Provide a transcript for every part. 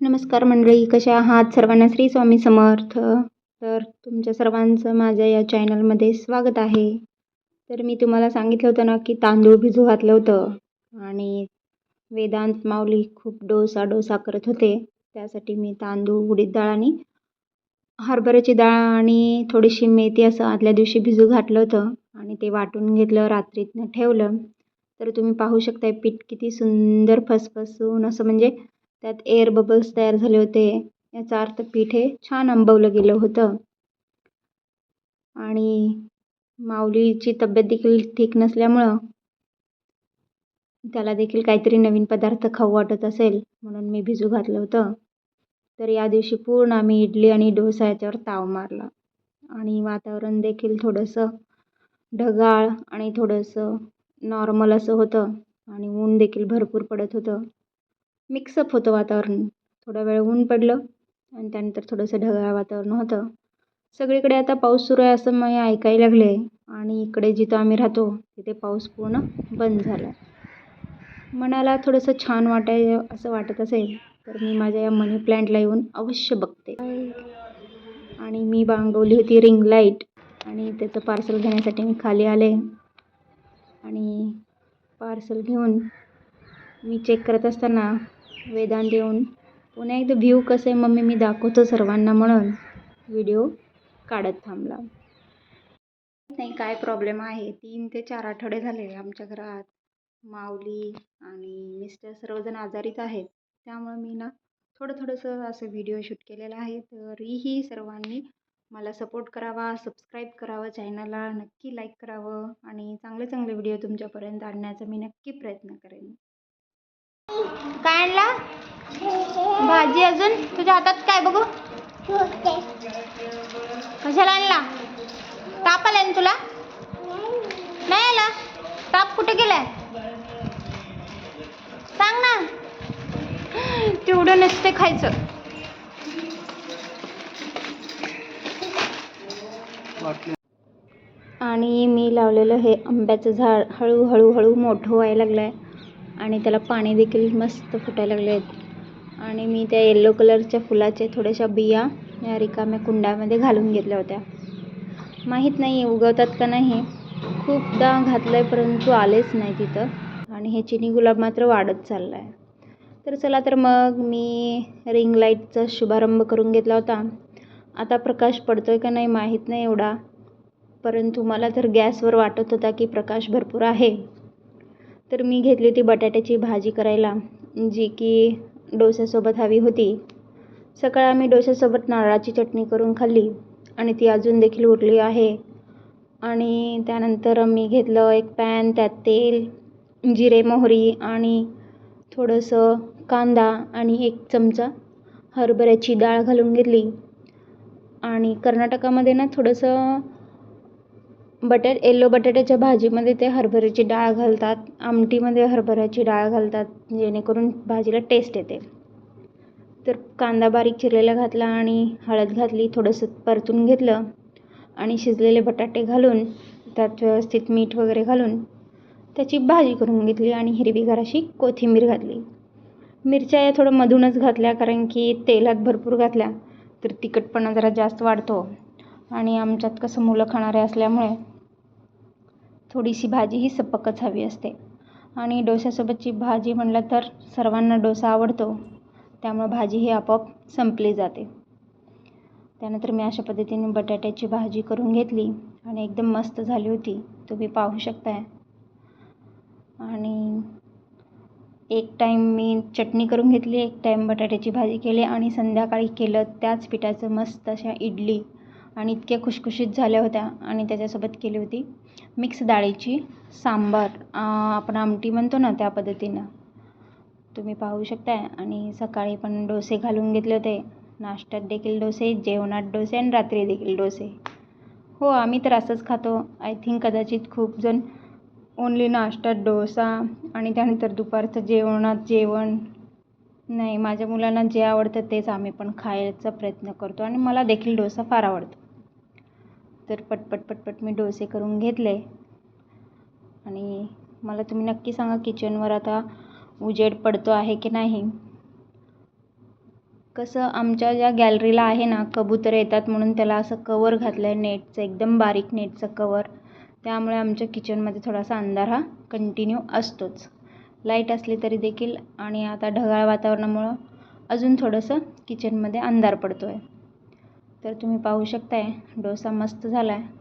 नमस्कार मंडळी कशा आहात? सर्वांना श्री स्वामी समर्थ. तर तुमच्या सर्वांचं माझ्या या चॅनलमध्ये स्वागत आहे. तर मी तुम्हाला सांगितलं होतं ना की तांदूळ भिजू घातलं होतं. आणि वेदांत माऊली खूप डोसा डोसा करत होते. त्यासाठी मी तांदूळ उडीद डाळ आणि हरभऱ्याची डाळ आणि थोडीशी मेथी असं आदल्या दिवशी भिजू घातलं होतं. आणि ते वाटून घेतलं रात्रीतनं ठेवलं. तर तुम्ही पाहू शकताय पीठ किती सुंदर फसफसून असं म्हणजे त्यात एअर बबल्स तयार झाले होते. याचा अर्थ पीठ हे छान आंबवलं गेलं होतं. आणि माऊलीची तब्येत देखील ठीक नसल्यामुळं त्याला देखील काहीतरी नवीन पदार्थ खाऊ वाटत असेल म्हणून मी भिजू घातलं होतं. तर या दिवशी पूर्ण आम्ही इडली आणि डोसा याच्यावर ताव मारला. आणि वातावरण देखील थोडंसं ढगाळ आणि थोडंसं नॉर्मल असं होतं. आणि ऊन देखील भरपूर पडत होतं. मिक्सअप होतं वातावरण. थोडा वेळ ऊन पडलं आणि त्यानंतर थोडंसं ढगाळ वातावरण होतं. सगळीकडे आता पाऊस सुरू आहे असं मी ऐकायला लागले. आणि इकडे जिथं आम्ही राहतो तिथे पाऊस पूर्ण बंद झाला आहे मनाला थोडंसं छान वाटाय असं वाटत असेल तर मी माझ्या या मनी प्लॅन्टला येऊन अवश्य बघते. आणि मी बांगवली होती रिंग लाइट आणि त्याचं पार्सल घेण्यासाठी मी खाली आले. आणि पार्सल घेऊन मी चेक करत असताना वेदांत येऊन पुन्हा एकदा व्ह्यू कसं आहे मम्मी मी दाखवतो सर्वांना म्हणून. व्हिडिओ काढत थांबला. नाही काय प्रॉब्लेम आहे? तीन ते चार आठवडे झाले आमच्या घरात. माऊली आणि मिस्टर सर्वजण आजारीच आहेत. त्यामुळं मी ना थोडं थोडंसं असं व्हिडिओ शूट केलेलं आहे. तरीही सर्वांनी मला सपोर्ट करावा सबस्क्राईब करावं चॅनलला नक्की लाईक करावं आणि चांगले चांगले व्हिडिओ तुमच्यापर्यंत आणण्याचा मी नक्की प्रयत्न करेन. काय आणला? भाजी अजून? तुझ्या हातात काय बघू? कशाला आणला? ताप आलाय ना तुला? नाही आला. ताप कुठे गेलाय? सांग ना. तेवढं नसते खायचं. आणि मी लावलेलं हे आंब्याचं झाड हळूहळू हळू मोठं व्हायला लागलं आहे आणि त्याला पाणी देखील मस्त फुटायला लागले आहेत. आणि मी त्या येल्लो कलरच्या फुलाचे थोड्याशा बिया या रिकाम्या कुंडामध्ये घालून घेतल्या होत्या. माहीत नाही उगवतात का नाही खूपदा घातलं आहे परंतु आलेच नाही तिथं. आणि हे चिनी गुलाब मात्र वाढत चालला आहे तर चला तर मग मी रिंग लाईटचा शुभारंभ करून घेतला होता. आता प्रकाश पडतो आहे का नाही माहीत नाही एवढा. परंतु मला तर गॅसवर वाटत होता की प्रकाश भरपूर आहे. तर मी घेतली होती बटाट्याची भाजी करायला जी की डोस्यासोबत हवी होती. सकाळ आम्ही डोस्यासोबत नारळाची चटणी करून खाल्ली आणि ती अजून देखील उरली आहे. आणि त्यानंतर मी घेतलं एक पॅन त्यात तेल जिरे मोहरी आणि थोडंसं कांदा आणि एक चमचा हरभऱ्याची डाळ घालून घेतली. आणि कर्नाटकामध्ये ना थोडंसं बटाट येल्लो बटाट्याच्या भाजीमध्ये ते हरभऱ्याची डाळ घालतात. आमटीमध्ये हरभऱ्याची डाळ घालतात जेणेकरून भाजीला टेस्ट येते. तर कांदा बारीक चिरलेला घातला आणि हळद घातली थोडंसं परतून घेतलं आणि शिजलेले बटाटे घालून त्यात व्यवस्थित मीठ वगैरे घालून त्याची भाजी करून घेतली आणि हिरवीगार अशी कोथिंबीर घातली. मिरच्या या थोडं मधूनच घातल्या कारण की तेलात भरपूर घातल्या तर तिखटपणा जरा जास्त वाढतो. आणि आमच्यात कसं मुलं खाणारे असल्यामुळे थोडीशी भाजी ही सपकच हवी असते. आणि डोश्यासोबतची भाजी म्हणलं तर सर्वांना डोसा आवडतो. त्यामुळं भाजी ही आपोआप संपली जाते. त्यानंतर मी अशा पद्धतीने बटाट्याची भाजी करून घेतली आणि एकदम मस्त झाली होती. तुम्ही पाहू शकताय. आणि एक टाईम मी चटणी करून घेतली एक टाईम बटाट्याची भाजी केली आणि संध्याकाळी केलं त्याच पिठाचं मस्त अशा इडली. आणि इतक्या खुशखुशीत झाल्या होत्या आणि त्याच्यासोबत केली होती. मिक्स डाळीची सांबार आपण आमटी म्हणतो ना त्या पद्धतीनं. तुम्ही पाहू शकताय. आणि सकाळी पण डोसे घालून घेतले होते. नाश्त्यात देखील डोसे जेवणात डोसे आणि रात्री देखील डोसे. हो आम्ही तर असंच खातो. आय थिंक कदाचित खूप जण ओन्ली नाश्त्यात डोसा आणि त्यानंतर दुपारचं जेवणात जेवण नाही माझ्या मुलांना जे आवडतं तेच आम्ही पण खायचा प्रयत्न करतो आणि मला देखील डोसा फार आवडतो. तर पटपट पटपट मी डोसे करून घेतले. आणि मला तुम्ही नक्की सांगा किचनवर आता उजेड पडतो आहे की नाही? कसं आमच्या ज्या गॅलरीला आहे ना कबूतर येतात म्हणून त्याला असं कवर घातलं आहे नेटचं एकदम बारीक नेटचं कवर त्यामुळे आमच्या किचनमध्ये थोडासा अंधार हा कंटिन्यू असतोच. लाइट असली तरी देखील आणि आता ढगाळ वातावरणामुळं अजून थोडंसं किचनमध्ये अंधार पडतो आहे तर तुम्ही पाहू शकताय डोसा मस्त झाला आहे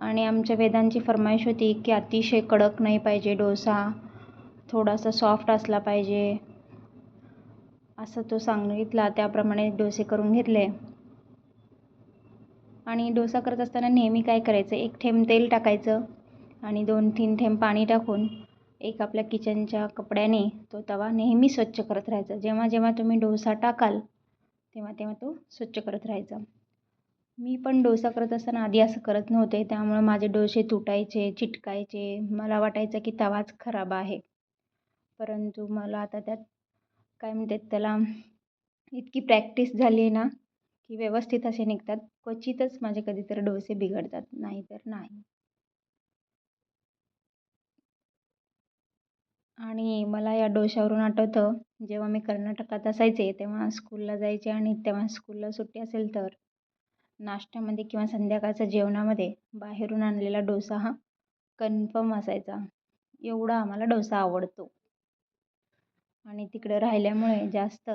आणि आमच्या वेदांची फरमाईश होती की अतिशय कडक नाही पाहिजे डोसा थोडासा सॉफ्ट असला पाहिजे. असं तो सांगितला त्याप्रमाणे डोसे करून घेतले. आणि डोसा करत असताना नेहमी काय करायचं? एक थेंब तेल टाकायचं आणि दोन तीन थेंब पाणी टाकून एक आपल्या किचनच्या कपड्याने तो तवा नेहमी स्वच्छ करत राहायचा. जेव्हा जेव्हा तुम्ही डोसा टाकाल तेव्हा तेव्हा तो स्वच्छ करत राहायचा. मी पण डोसा करत असताना आधी असं करत नव्हते. त्यामुळे माझे डोसे तुटायचे चिटकायचे. मला वाटायचं की तवाच खराब आहे. परंतु मला आता त्यात काय म्हणतात त्याला इतकी प्रॅक्टिस झाली आहे ना की व्यवस्थित असे निघतात. क्वचितच माझे कधीतरी डोसे बिघडतात. नाहीतर नाही. आणि मला या डोशावरून आठवतं जेव्हा मी कर्नाटकात असायचे तेव्हा स्कूलला जायचे आणि तेव्हा स्कूलला सुट्टी असेल तर नाश्त्यामध्ये किंवा संध्याकाळच्या जेवणामध्ये बाहेरून आणलेला डोसा हा कन्फर्म असायचा. एवढा आम्हाला डोसा आवडतो. आणि तिकडं राहिल्यामुळे जास्त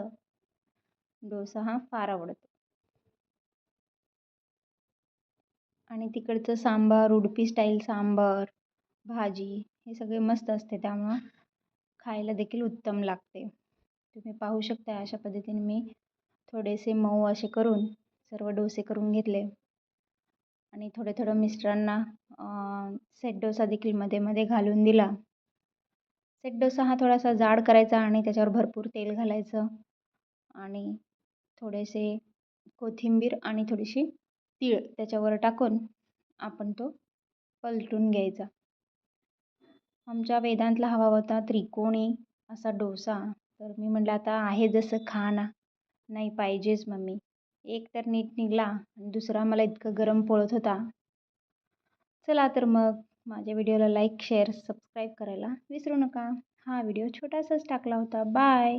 डोसा हा फार आवडतो. आणि तिकडचं सांबार उडपी स्टाईल सांबार भाजी हे सगळे मस्त असते त्यामुळं खायला देखील उत्तम लागते. तुम्ही पाहू शकता अशा पद्धतीने मी थोडेसे मऊ असे करून सर्व डोसे करून घेतले. आणि थोडे थोडं मिस्टरांना सेट डोसा देखील मध्ये मध्ये घालून दिला. सेट डोसा हा थोडासा जाड करायचा आणि त्याच्यावर भरपूर तेल घालायचं. आणि थोडेसे कोथिंबीर आणि थोडीशी तीळ त्याच्यावर टाकून आपण तो पलटून घ्यायचा. आमच्या वेदांतला हवा होता त्रिकोणी असा डोसा. तर मी म्हटलं आता आहे जसं खा ना नाही पाहिजेच मम्मी. एक तर नीट निघाला आणि दुसरा मला इतकं गरम पळत होता. चला तर मग माझ्या व्हिडिओला लाईक शेअर सबस्क्राईब करायला विसरू नका. हा व्हिडिओ छोटासाच टाकला होता. बाय